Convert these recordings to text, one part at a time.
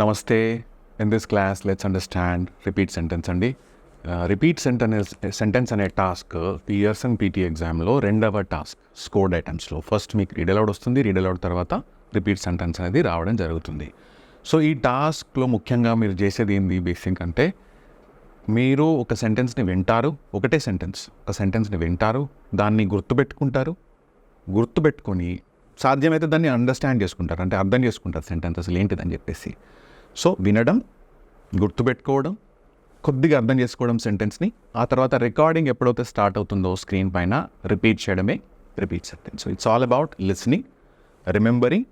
నమస్తే in this class let's understand repeat sentence అండి. Repeat sentence sentence అనే task Pearson PT ఎగ్జామ్లో రెండవ టాస్క్ స్కోర్డ్ ఐటమ్స్లో ఫస్ట్ మీకు రీడ్ అలౌడ్ వస్తుంది రీడ్ అలౌడ్ తర్వాత రిపీట్ సెంటెన్స్ అనేది రావడం జరుగుతుంది. సో ఈ టాస్క్లో ముఖ్యంగా మీరు చేసేది ఏంది బేసిక్ అంటే మీరు ఒక సెంటెన్స్ని వింటారు ఒకటే సెంటెన్స్ ఒక సెంటెన్స్ని వింటారు దాన్ని గుర్తుపెట్టుకుంటారు గుర్తుపెట్టుకొని సాధ్యమైతే దాన్ని అండర్స్టాండ్ చేసుకుంటారు అంటే అర్థం చేసుకుంటారు సెంటెన్స్ అసలు ఏంటిదని చెప్పేసి. సో వినడం గుర్తుపెట్టుకోవడం కొద్దిగా అర్థం చేసుకోవడం సెంటెన్స్ని ఆ తర్వాత రికార్డింగ్ ఎప్పుడైతే స్టార్ట్ అవుతుందో స్క్రీన్ పైన రిపీట్ చేయడమే repeat sentence so it's all about listening remembering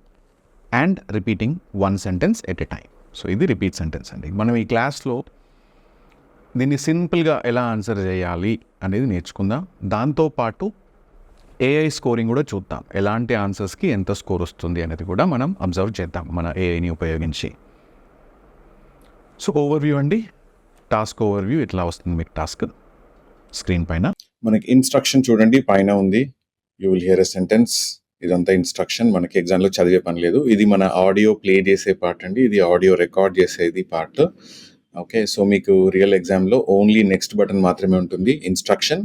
and repeating one sentence at a time so ఇది రిపీట్ సెంటెన్స్ అండి. మనం ఈ క్లాస్లో దీన్ని సింపుల్గా ఎలా ఆన్సర్ చేయాలి అనేది నేర్చుకుందాం. దాంతోపాటు ఏఐ స్కోరింగ్ కూడా చూద్దాం. ఎలాంటి ఆన్సర్స్కి ఎంత స్కోర్ వస్తుంది అనేది కూడా మనం అబ్జర్వ్ చేద్దాం మన ఏఐని ఉపయోగించి. సో ఓవర్వ్యూ అండి. టాస్క్ ఓవర్వ్యూ ఇట్లా వస్తుంది మీకు టాస్క్ స్క్రీన్ పైన. మనకి ఇన్స్ట్రక్షన్ చూడండి పైన ఉంది. You will hear a sentence ఇదంతా ఇన్స్ట్రక్షన్ మనకి ఎగ్జామ్లో చదివే పని లేదు. ఇది మన ఆడియో ప్లే చేసే పార్ట్ అండి. ఇది ఆడియో రికార్డ్ చేసేది పార్ట్ ఓకే సో మీకు రియల్ ఎగ్జామ్లో ఓన్లీ నెక్స్ట్ బటన్ మాత్రమే ఉంటుంది. Instruction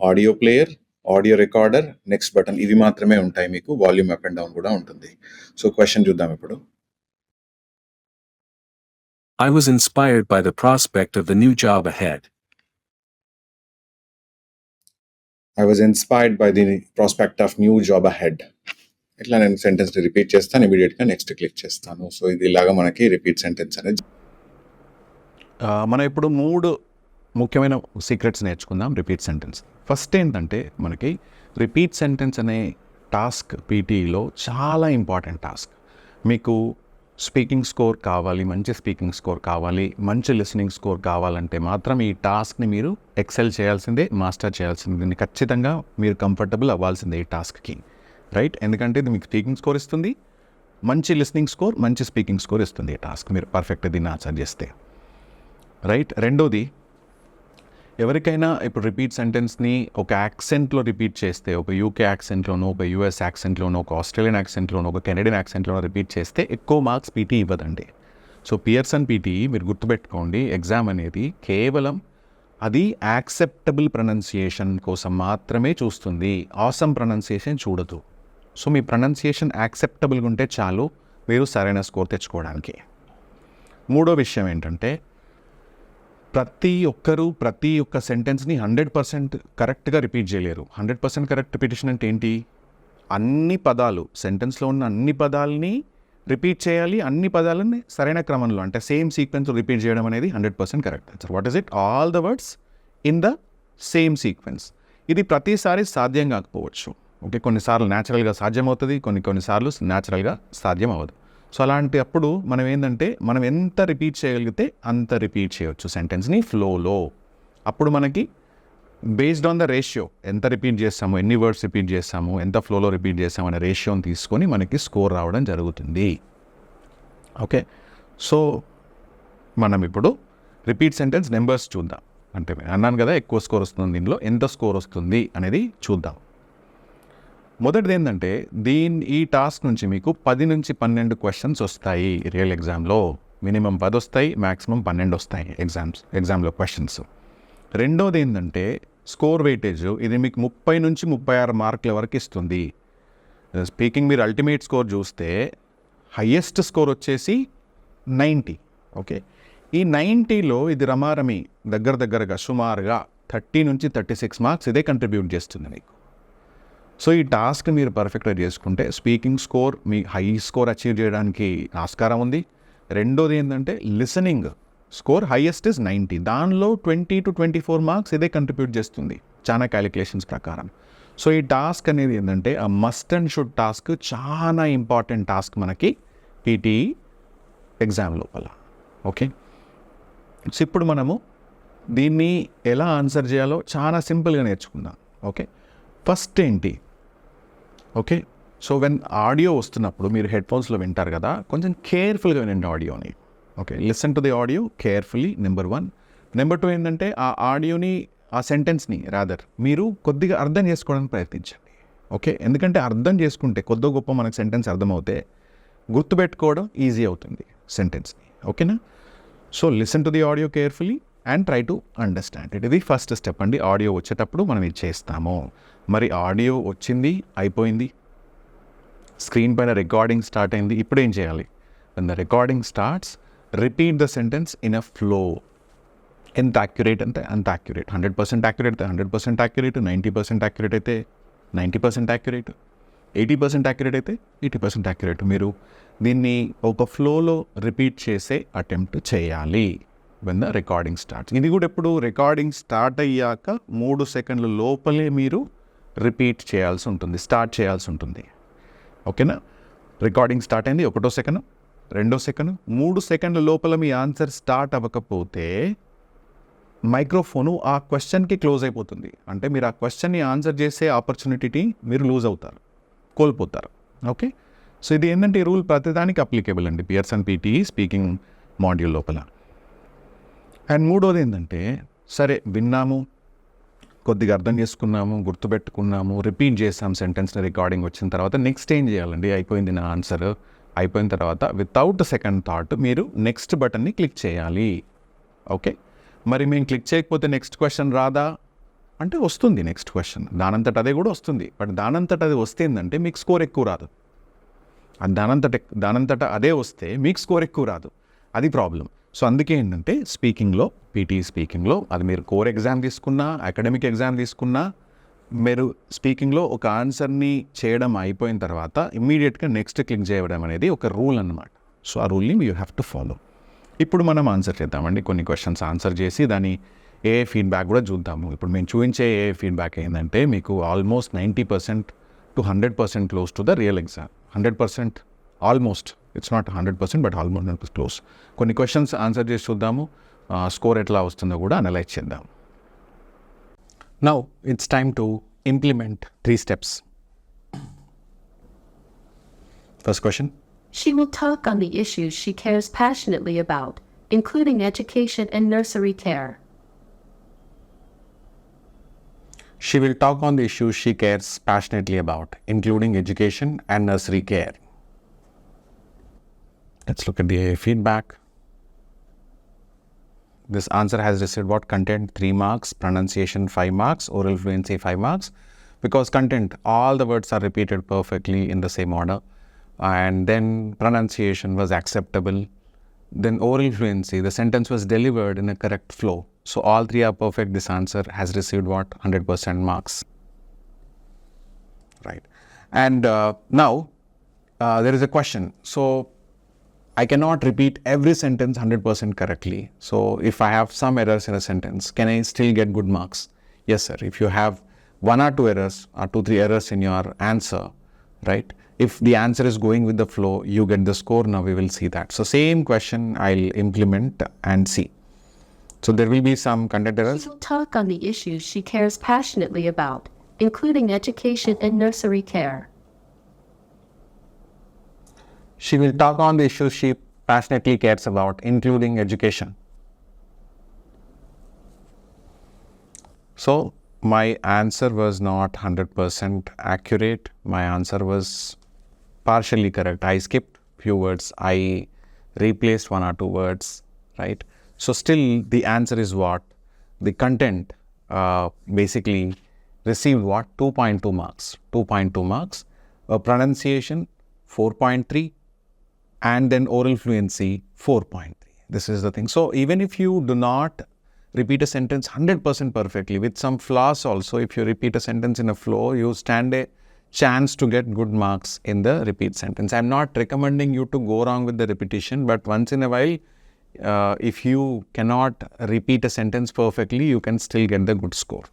audio player audio recorder next button ఇవి మాత్రమే ఉంటాయి మీకు. వాల్యూమ్ అప్ అండ్ డౌన్ కూడా ఉంటుంది. సో క్వశ్చన్ చూద్దాం ఇప్పుడు. I was inspired by the prospect of the new job ahead. I was inspired by the prospect of new job ahead ఇట్లా నేను సెంటెన్స్ రిపీట్ చేస్తాను ఇమీడియట్గా నెక్స్ట్ క్లిక్ చేస్తాను. So ఇది ఇలాగా మనకి రిపీట్ సెంటెన్స్ అనేది మనం ఇప్పుడు మూడు ముఖ్యమైన సీక్రెట్స్ నేర్చుకుందాం రిపీట్ సెంటెన్స్ ఫస్ట్ ఏంటంటే మనకి రిపీట్ సెంటెన్స్ అనే టాస్క్ పీటీలో చాలా ఇంపార్టెంట్ టాస్క్ మీకు స్పీకింగ్ స్కోర్ కావాలి మంచి స్పీకింగ్ స్కోర్ కావాలి మంచి లిసనింగ్ స్కోర్ కావాలంటే మాత్రం ఈ టాస్క్ని మీరు ఎక్సెల్ చేయాల్సిందే మాస్టర్ చేయాల్సిందే. దీన్ని ఖచ్చితంగా మీరు కంఫర్టబుల్ అవ్వాల్సిందే ఈ టాస్క్కి. రైట్? ఎందుకంటే ఇది మీకు స్పీకింగ్ స్కోర్ ఇస్తుంది మంచి లిసనింగ్ స్కోర్ మంచి స్పీకింగ్ స్కోర్ ఇస్తుంది ఈ టాస్క్. మీరు పర్ఫెక్ట్ దీన్ని ఆన్సర్ చేస్తే. రైట్? రెండోది ఎవరికైనా ఇప్పుడు రిపీట్ సెంటెన్స్ని ఒక యాక్సెంట్లో రిపీట్ చేస్తే ఒక యూకే యాక్సెంట్లోనో ఒక యూఎస్ యాక్సెంట్లోనో ఒక ఆస్ట్రేలియన్ యాక్సెంట్లోనో ఒక కెనడియన్ యాక్సెంట్లోనో రిపీట్ చేస్తే ఎక్కువ మార్క్స్ పీటీ ఇవ్వదండి. సో పియర్సన్ పీటీ మీరు గుర్తుపెట్టుకోండి ఎగ్జామ్ అనేది కేవలం అది యాక్సెప్టబుల్ ప్రొనౌన్సియేషన్ కోసం మాత్రమే చూస్తుంది. ఆసమ్ ప్రొనౌన్సియేషన్ చూడదు. సో మీ ప్రొనౌన్సియేషన్ యాక్సెప్టబుల్గా ఉంటే చాలు మీరు సరైన స్కోర్ తెచ్చుకోవడానికి. మూడో విషయం ఏంటంటే ప్రతి ఒక్కరూ ప్రతి ఒక్క సెంటెన్స్ని హండ్రెడ్ పర్సెంట్ కరెక్ట్గా రిపీట్ చేయలేరు. హండ్రెడ్ పర్సెంట్ కరెక్ట్ రిపీటేషన్ అంటే ఏంటి? అన్ని పదాలు సెంటెన్స్లో ఉన్న అన్ని పదాలని రిపీట్ చేయాలి అన్ని పదాలని సరైన క్రమంలో అంటే సేమ్ సీక్వెన్స్ రిపీట్ చేయడం అనేది hundred percent correct. Answer what is it all the words in the same sequence ఇది ప్రతిసారి సాధ్యం కాకపోవచ్చు. ఓకే కొన్నిసార్లు న్యాచురల్గా సాధ్యమవుతుంది కొన్ని కొన్నిసార్లు న్యాచురల్గా సాధ్యం అవ్వదు సో అలాంటి అప్పుడు మనం ఏంటంటే మనం ఎంత రిపీట్ చేయగలిగితే అంత రిపీట్ చేయొచ్చు సెంటెన్స్ని ఫ్లోలో అప్పుడు మనకి బేస్డ్ ఆన్ ద రేషియో ఎంత రిపీట్ చేస్తాము ఎన్ని వర్డ్స్ రిపీట్ చేస్తాము ఎంత ఫ్లోలో రిపీట్ చేస్తాము అనే రేషియోని తీసుకొని మనకి స్కోర్ రావడం జరుగుతుంది. ఓకే? సో మనం ఇప్పుడు రిపీట్ సెంటెన్స్ నెంబర్స్ చూద్దాం. అంటే అన్నాను కదా ఎక్కువ స్కోర్ వస్తుంది దీనిలో ఎంత స్కోర్ వస్తుంది అనేది చూద్దాం. మొదటిది ఏంటంటే దీని ఈ టాస్క్ నుంచి మీకు పది నుంచి పన్నెండు క్వశ్చన్స్ వస్తాయి రియల్ ఎగ్జామ్లో. మినిమం పది వస్తాయి మ్యాక్సిమం పన్నెండు వస్తాయి ఎగ్జామ్స్ ఎగ్జామ్లో క్వశ్చన్స్. రెండోది ఏంటంటే స్కోర్ వెయిటేజ్ ఇది మీకు ముప్పై నుంచి ముప్పై ఆరు మార్కుల వరకు ఇస్తుంది. స్పీకింగ్ మీరు అల్టిమేట్ స్కోర్ చూస్తే హయ్యెస్ట్ స్కోర్ వచ్చేసి నైంటీ ఓకే? ఈ నైంటీలో ఇది రమారమి దగ్గర దగ్గరగా సుమారుగా థర్టీ నుంచి థర్టీ సిక్స్ మార్క్స్ ఇదే కంట్రిబ్యూట్ చేస్తుంది మీకు. సో ఈ టాస్క్ మీరు పర్ఫెక్ట్గా చేసుకుంటే స్పీకింగ్ స్కోర్ మీ హై స్కోర్ అచీవ్ చేయడానికి ఆస్కారం ఉంది. రెండోది ఏంటంటే listening score highest is ninety. దానిలో twenty two twenty four marks ఇదే కంట్రిబ్యూట్ చేస్తుంది చాలా క్యాలిక్యులేషన్స్ ప్రకారం. సో ఈ టాస్క్ అనేది ఏంటంటే ఆ మస్ట్ అండ్ షుడ్ టాస్క్ చాలా ఇంపార్టెంట్ టాస్క్ మనకి పీటీ ఎగ్జామ్ లోపల. ఓకే? సో ఇప్పుడు మనము దీన్ని ఎలా ఆన్సర్ చేయాలో చాలా సింపుల్గా నేర్చుకుందాం. ఓకే? ఫస్ట్ ఏంటి? ఓకే. సో వెన్ ఆడియో వస్తున్నప్పుడు మీరు హెడ్ ఫోన్స్లో వింటారు కదా కొంచెం కేర్ఫుల్గా వినండి ఆడియోని. Okay. Listen to the audio carefully number one. Number two ఏంటంటే ఆ ఆడియోని ఆ సెంటెన్స్ని రాదర్ మీరు కొద్దిగా అర్థం చేసుకోవడానికి ప్రయత్నించండి. ఓకే. ఎందుకంటే అర్థం చేసుకుంటే కొద్దో గొప్ప మనకు సెంటెన్స్ అర్థమవుతే గుర్తుపెట్టుకోవడం ఈజీ అవుతుంది సెంటెన్స్ని. ఓకేనా? So listen to the audio carefully and try to understand it ఇది ఫస్ట్ స్టెప్ అండి. ఆడియో వచ్చేటప్పుడు మనం ఇది చేస్తాము. మరి ఆడియో వచ్చింది అయిపోయింది. స్క్రీన్ పైన రికార్డింగ్ స్టార్ట్ అయింది. ఇప్పుడు ఏం చేయాలి? The recording starts repeat the sentence in a flow ఎంత యాక్యురేట్ అంటే అంత యాక్యురేట్ హండ్రెడ్ పర్సెంట్ యాక్యురేట్ అయితే hundred percent accurate ninety percent accurate అయితే ninety percent accurate eighty percent accurate అయితే ఎయిటీ పర్సెంట్ యాక్యురేట్ మీరు దీన్ని ఒక ఫ్లోలో రిపీట్ చేసే అటెంప్ట్ చేయాలి. వెన్ ద రికార్డింగ్ స్టార్ట్ ఇది కూడా ఎప్పుడు రికార్డింగ్ స్టార్ట్ అయ్యాక మూడు సెకండ్ల లోపలే మీరు రిపీట్ చేయాల్సి ఉంటుంది స్టార్ట్ చేయాల్సి ఉంటుంది. ఓకేనా రికార్డింగ్ స్టార్ట్ అయింది ఒకటో సెకండ్ రెండో సెకండ్ మూడు సెకండ్ల లోపల మీ ఆన్సర్ స్టార్ట్ అవ్వకపోతే మైక్రోఫోను ఆ క్వశ్చన్కి క్లోజ్ అయిపోతుంది. అంటే మీరు ఆ క్వశ్చన్ని ఆన్సర్ చేసే ఆపర్చునిటీని మీరు లూజ్ అవుతారు కోల్పోతారు. ఓకే సో ఇది ఏంటంటే ఈ రూల్ ప్రతిదానికి అప్లికేబుల్ అండి పియర్సన్ పీటీ స్పీకింగ్ మాడ్యూల్ లోపల. అండ్ మూడోది ఏంటంటే సరే విన్నాము కొద్దిగా అర్థం చేసుకున్నాము గుర్తుపెట్టుకున్నాము రిపీట్ చేసాం సెంటెన్స్ని రికార్డింగ్ వచ్చిన తర్వాత నెక్స్ట్ ఏం చేయాలండి? అయిపోయింది నా ఆన్సర్. అయిపోయిన తర్వాత వితౌట్ సెకండ్ థాట్ మీరు నెక్స్ట్ బటన్ని క్లిక్ చేయాలి. ఓకే? మరి మేము క్లిక్ చేయకపోతే నెక్స్ట్ క్వశ్చన్ రాదా? అంటే వస్తుంది నెక్స్ట్ క్వశ్చన్. దానంతట అదే కూడా వస్తుంది. బట్ దానంతట అది వస్తే ఏంటంటే మీకు స్కోర్ ఎక్కువ రాదు. అది దానంతట దానంతట అదే వస్తే మీకు స్కోర్ ఎక్కువ రాదు. అది ప్రాబ్లం. సో అందుకే ఏంటంటే స్పీకింగ్లో పీటీ స్పీకింగ్లో అది మీరు కోర్ ఎగ్జామ్ తీసుకున్నా అకాడమిక్ ఎగ్జామ్ తీసుకున్నా మీరు స్పీకింగ్లో ఒక ఆన్సర్ని చేయడం అయిపోయిన తర్వాత ఇమ్మీడియట్గా నెక్స్ట్ క్లిక్ చేయడం అనేది ఒక రూల్ అన్నమాట. సో ఆ రూల్ని యూ హ్యావ్ టు ఫాలో. ఇప్పుడు మనం ఆన్సర్ చేద్దామండి. కొన్ని క్వశ్చన్స్ ఆన్సర్ చేసి దాని ఏ ఫీడ్బ్యాక్ కూడా చూద్దాము. ఇప్పుడు మేము చూపించే ఏ ఫీడ్బ్యాక్ ఏంటంటే మీకు almost ninety percent to hundred percent close to the real exam. Hundred percent almost It's not hundred percent but almost close కొన్ని క్వశ్చన్స్ ఆన్సర్ చేసి చూద్దాము స్కోర్ ఎట్లా వస్తుందో కూడా అనలైజ్ చేద్దాం now it's time to implement three steps first question She will talk on the issues she cares passionately about, including education and nursery care. She will talk on the issues she cares passionately about, including education and nursery care. Let's look at the feedback. This answer has received what content 3 marks, pronunciation 5 marks, oral fluency 5 marks. Because content, all the words are repeated perfectly in the same order. And then pronunciation was acceptable. Then oral fluency, the sentence was delivered in a correct flow. So all three are perfect. This answer has received what 100% marks. Right. And uh, now uh, there is a question. So I cannot repeat every sentence 100% correctly. So if I have some errors in a sentence, can I still get good marks? Yes, sir. If you have one or two errors or two, three errors in your answer, right? If the answer is going with the flow, you get the score. Now we will see that. So same question I'll implement and see. So there will be some content errors. She will talk on the issues she cares passionately about, including education and nursery care. She will talk on the issues she passionately cares about, including education. So, my answer was not 100% accurate. My answer was partially correct. I skipped few words. I replaced one or two words, right? So, still the answer is what? The content uh, basically received what? 2.2 marks. 2.2 marks. Uh, pronunciation 4.3 and then oral fluency 4.3 this is the thing. So even if you do not repeat a sentence 100% perfectly with some flaws also if you repeat a sentence in a flow you stand a chance to get good marks in the repeat sentence. I'm not recommending you to go wrong with the repetition but once in a while uh, if you cannot repeat a sentence perfectly you can still get the good score.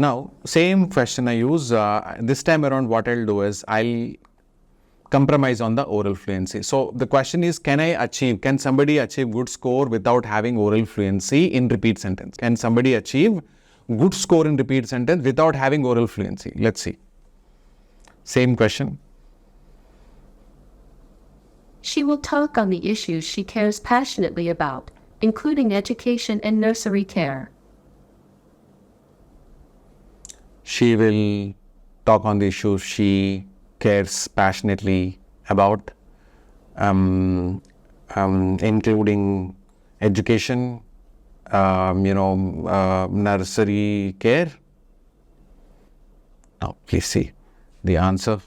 Now, same question I use. Uh, this time around, what I'll do is I'll compromise on the oral fluency. So the question is, can I achieve? Can somebody achieve good score without having oral fluency in repeat sentence? Can somebody achieve good score in repeat sentence without having oral fluency? Let's see. Same question. She will talk on the issues she cares passionately about, including education and nursery care. She will talk on the issues she cares passionately about, um, um, including education, um, you know, uh, nursery care. Now, please see the answer.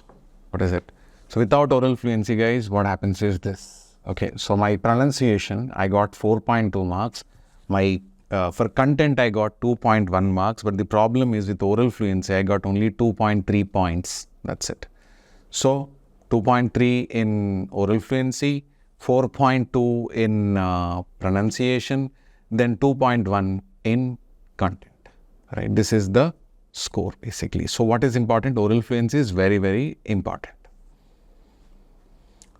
What is it? So, without oral fluency, guys, what happens is this. Okay, so my pronunciation, I got 4.2 marks. My uh, for content, I got 2.1 marks. But the problem is with oral fluency, I got only 2.3 points. That's it. So 2.3 in oral fluency, 4.2 in uh, pronunciation, then 2.1 in content. Right? This is the score basically. So what is important? Oral fluency is very very important.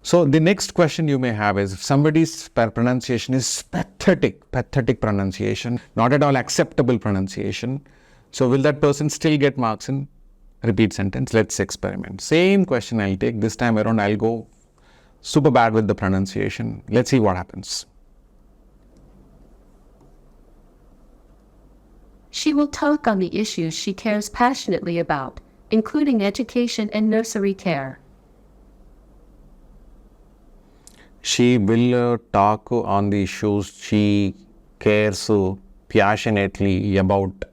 So the next question you may have is if somebody's pronunciation is pathetic, pathetic pronunciation, not at all acceptable pronunciation. So will that person still get marks in repeat sentence? Let's experiment. Same question I'll take. This time around I'll go super bad with the pronunciation. Let's see what happens. She will talk on the issues she cares passionately about, including education and nursery care. She will uh, talk on the issues she cares passionately about,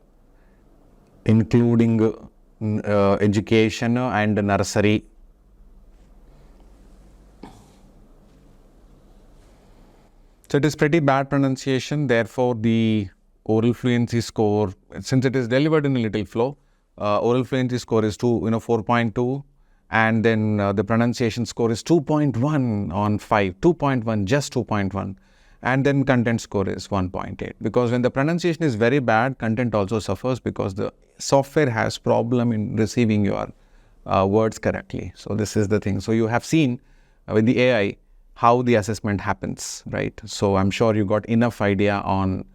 including education and nursery. So it is pretty bad pronunciation. Therefore, the oral fluency score, since it is delivered in a little flow, uh, oral fluency score is two, you know, four point two, and then uh, the pronunciation score is two point one on five, two point one, just two point one, and then content score is one point eight. Because when the pronunciation is very bad, content also suffers because the software has problem in receiving your uh, words correctly. So this is the thing. So you have seen uh, with the AI how the assessment happens, right? So I'm sure you got enough idea on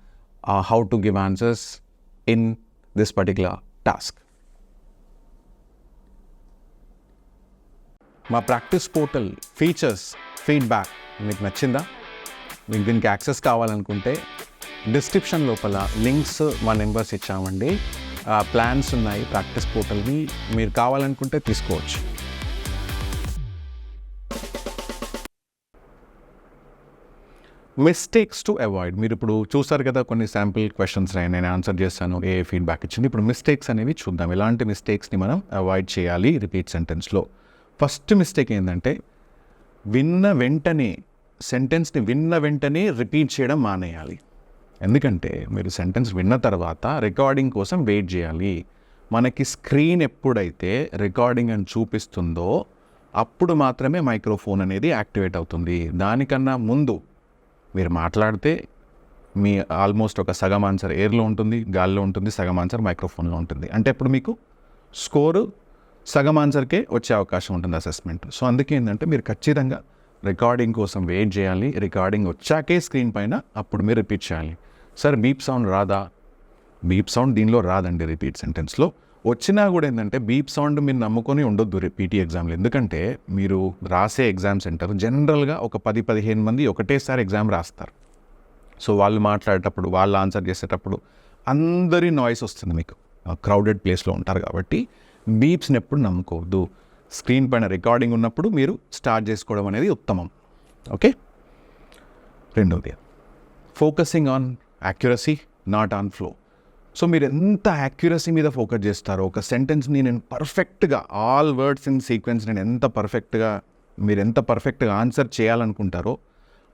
uh, how to give answers in this particular task. మా practice portal features feedback మీకు నచ్చిందా మీకు దీనికి access కావాలనుకుంటే description లోపల links మా numbers ఇచ్చామండి. Plans ఉన్నాయి ప్రాక్టీస్ పోర్టల్ని మీరు కావాలనుకుంటే తీసుకోవచ్చు. మిస్టేక్స్ టు అవాయిడ్ మీరు ఇప్పుడు చూసారు కదా కొన్ని శాంపిల్ క్వశ్చన్స్ నేను ఆన్సర్ చేస్తాను ఏ ఫీడ్బ్యాక్ ఇచ్చింది. ఇప్పుడు మిస్టేక్స్ అనేవి చూద్దాం. ఎలాంటి మిస్టేక్స్ని మనం అవాయిడ్ చేయాలి? రిపీట్ సెంటెన్స్లో ఫస్ట్ మిస్టేక్ ఏంటంటే విన్న వెంటనే సెంటెన్స్ని విన్న వెంటనే రిపీట్ చేయడం మానేయాలి. ఎందుకంటే మీరు సెంటెన్స్ విన్న తర్వాత రికార్డింగ్ కోసం వెయిట్ చేయాలి. మనకి స్క్రీన్ ఎప్పుడైతే రికార్డింగ్ అని చూపిస్తుందో అప్పుడు మాత్రమే మైక్రోఫోన్ అనేది యాక్టివేట్ అవుతుంది. దానికన్నా ముందు మీరు మాట్లాడితే మీ ఆల్మోస్ట్ ఒక సగం ఆన్సర్ ఎయిర్లో ఉంటుంది గాల్లో ఉంటుంది సగం ఆన్సర్ మైక్రోఫోన్లో ఉంటుంది. అంటే ఇప్పుడు మీకు? స్కోరు సగం ఆన్సర్కే వచ్చే అవకాశం ఉంటుంది అసెస్మెంట్ సో అందుకే ఏంటంటే మీరు ఖచ్చితంగా రికార్డింగ్ కోసం వెయిట్ చేయాలి. రికార్డింగ్ వచ్చాకే స్క్రీన్ పైన అప్పుడు మీరు రిపీట్ చేయాలి. సార్ బీప్ సౌండ్ రాదా? బీప్ సౌండ్ దీనిలో రాదండి రిపీట్ సెంటెన్స్లో. వచ్చినా కూడా ఏంటంటే బీప్ సౌండ్ మీరు నమ్ముకొని ఉండొద్దు పీటీ ఎగ్జామ్లు. ఎందుకంటే మీరు రాసే ఎగ్జామ్ సెంటర్ జనరల్గా ఒక పది పదిహేను మంది ఒకటేసారి ఎగ్జామ్ రాస్తారు. సో వాళ్ళు మాట్లాడేటప్పుడు వాళ్ళు ఆన్సర్ చేసేటప్పుడు అందరి నాయిస్ వస్తుంది మీకు. క్రౌడెడ్ ప్లేస్లో ఉంటారు కాబట్టి బీప్స్ని ఎప్పుడు నమ్ముకోవద్దు. స్క్రీన్ పైన రికార్డింగ్ ఉన్నప్పుడు మీరు స్టార్ట్ చేసుకోవడం అనేది ఉత్తమం. ఓకే? రెండవది focusing on accuracy not on flow. So మీరు ఎంత యాక్యురసీ మీద ఫోకస్ చేస్తారో ఒక సెంటెన్స్ని నేను పర్ఫెక్ట్గా ఆల్ వర్డ్స్ ఇన్ సీక్వెన్స్ నేను ఎంత పర్ఫెక్ట్గా మీరు ఎంత పర్ఫెక్ట్గా ఆన్సర్ చేయాలనుకుంటారో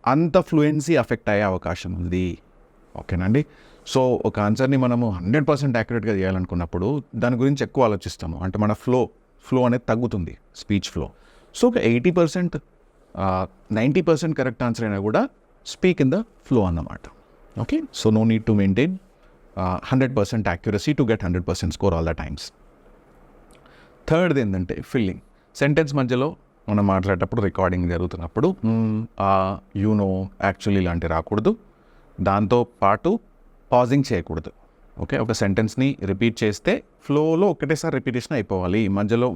అంత ఫ్లూయెన్సీ అఫెక్ట్ అయ్యే అవకాశం ఉంది. ఓకేనండి? సో ఒక ఆన్సర్ని మనము హండ్రెడ్ పర్సెంట్ యాక్యురేట్గా చేయాలనుకున్నప్పుడు దాని గురించి ఎక్కువ ఆలోచిస్తాము. అంటే మన ఫ్లో ఫ్లో అనేది తగ్గుతుంది స్పీచ్ ఫ్లో సో ఒక eighty percent ninety percent correct answer అయినా కూడా స్పీక్ ఇన్ ద ఫ్లో అన్నమాట. Okay so no need to maintain hundred percent accuracy to get hundred percent score all the times third ఏంటంటే filling sentence మధ్యలో మనం మాట్లాడేటప్పుడు recording జరుగుతున్నప్పుడు you know actually ఇలాంటివి రాకూడదు. దాంతో పాటు పాజింగ్ చేయకూడదు. ఓకే ఒక సెంటెన్స్ని రిపీట్ చేస్తే ఫ్లోలో ఒకటేసారి రిపీటేషన్ అయిపోవాలి. మధ్యలో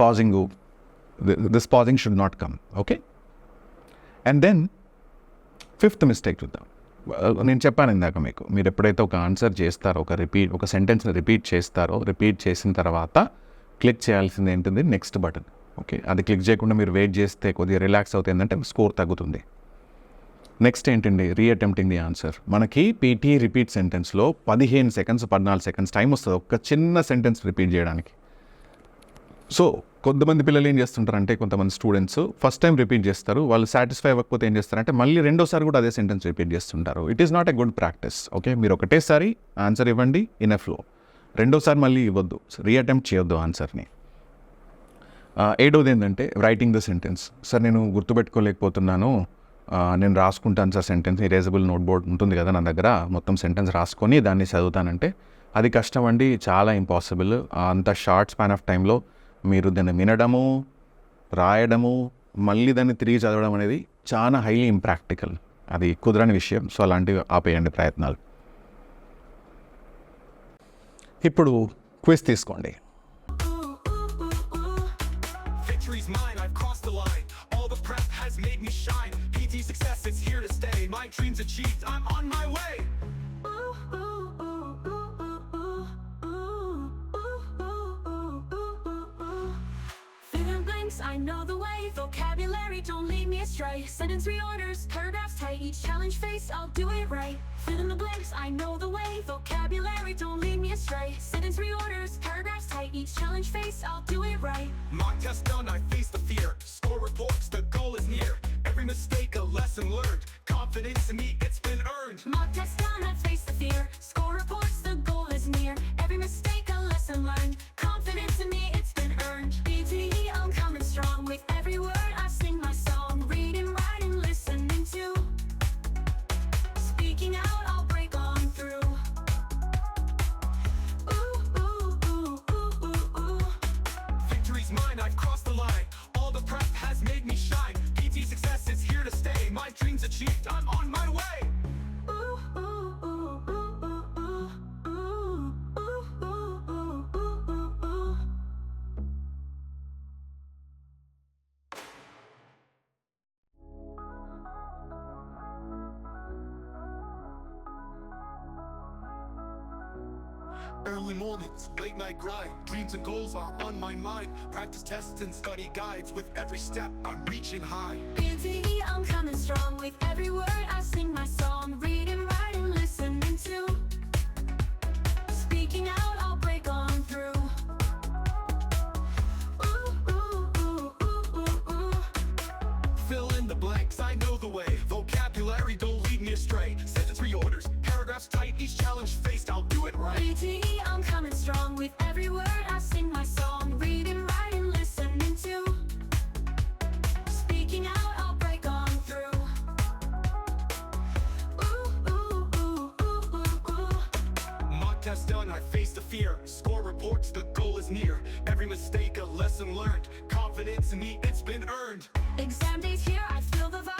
pausing this pausing should not come okay? And then fifth mistake చూద్దాం. నేను చెప్పాను ఇందాక మీకు మీరు ఎప్పుడైతే ఒక ఆన్సర్ చేస్తారో ఒక రిపీట్ ఒక సెంటెన్స్ని రిపీట్ చేస్తారో రిపీట్ చేసిన తర్వాత క్లిక్ చేయాల్సింది ఏంటిది నెక్స్ట్ బటన్ ఓకే? అది క్లిక్ చేయకుండా మీరు వెయిట్ చేస్తే కొద్దిగా రిలాక్స్ అవుతుంది ఏంటంటే స్కోర్ తగ్గుతుంది. నెక్స్ట్ ఏంటండి? రీఅటెంప్టింగ్ ది ఆన్సర్ మనకి పీటీ రిపీట్ సెంటెన్స్లో పదిహేను సెకండ్స్ పద్నాలుగు సెకండ్స్ టైం వస్తుంది. ఒక చిన్న సెంటెన్స్ రిపీట్ చేయడానికి. సో కొంతమంది పిల్లలు ఏం చేస్తుంటారంటే కొంతమంది స్టూడెంట్స్ ఫస్ట్ టైం రిపీట్ చేస్తారు. వాళ్ళు సాటిస్ఫై అవ్వకపోతే ఏం చేస్తారంటే మళ్ళీ రెండోసారి కూడా అదే సెంటెన్స్ రిపీట్ చేస్తుంటారు. It is not a good practice okay మీరు ఒకటేసారి ఆన్సర్ ఇవ్వండి ఇన్ ఎ ఫ్లో రెండోసారి మళ్ళీ ఇవ్వద్దు. రీఅటెంప్ట్ చేయొద్దు ఆన్సర్ని ఏడోది ఏంటంటే రైటింగ్ ద సెంటెన్స్ సార్ నేను గుర్తుపెట్టుకోలేకపోతున్నాను. నేను రాసుకుంటాను sir sentence erasable note board ఉంటుంది కదా నా దగ్గర మొత్తం సెంటెన్స్ రాసుకొని దాన్ని చదువుతానంటే అది కష్టం అండి చాలా ఇంపాసిబుల్ అంత షార్ట్ స్పాన్ ఆఫ్ టైంలో మీరు దాన్ని వినడము రాయడము మళ్ళీ దాన్ని తిరిగి చదవడం అనేది చాలా హైలీ ఇంప్రాక్టికల్ అది కుదరని విషయం సో అలాంటివి ఆపేయండి ప్రయత్నాలు. ఇప్పుడు క్విజ్ తీసుకోండి. Made me shine. Is here to stay. My dreams achieved, I'm on my way. Fill in blanks, I know the way. Vocabulary, don't lead me astray. Sentence reorders, paragraphs tight. Each challenge faced, I'll do it right. Fill in the blanks, I know the way. Vocabulary, don't lead me astray. Sentence reorders, paragraphs tight. Each challenge faced, I'll do it right. Mock test done, I face the fear. Score reports, the goal is near. Every mistake, a lesson learned. Confidence in me, it's been earned. Mock test done, I face the fear. Score reports, the goal is near. Every mistake, a lesson learned. Confidence in me, it's been earned. BTE, I'm coming strong. With Early mornings, late night grind. Dreams and goals are on my mind. Practice tests and study guides. With every step, I'm reaching high. BTE, I'm coming strong with every word I sing my song. Reading, writing, listening to. Speaking out, I'll break on through. Ooh, ooh, ooh, ooh, ooh, ooh. Fill in the blanks, I know the way. Vocabulary, don't lead me astray. Sentence reorders, paragraphs tight. Each challenge faced, it right. BTE, I'm coming strong with every word I sing my song. Reading, writing, listening to. Speaking out, I'll break on through. Ooh, ooh, ooh, ooh, ooh, ooh. Mock test done, I face the fear. Score reports, the goal is near. Every mistake, a lesson learned. Confidence in me, it's been earned. Exam days here, I feel the vibe.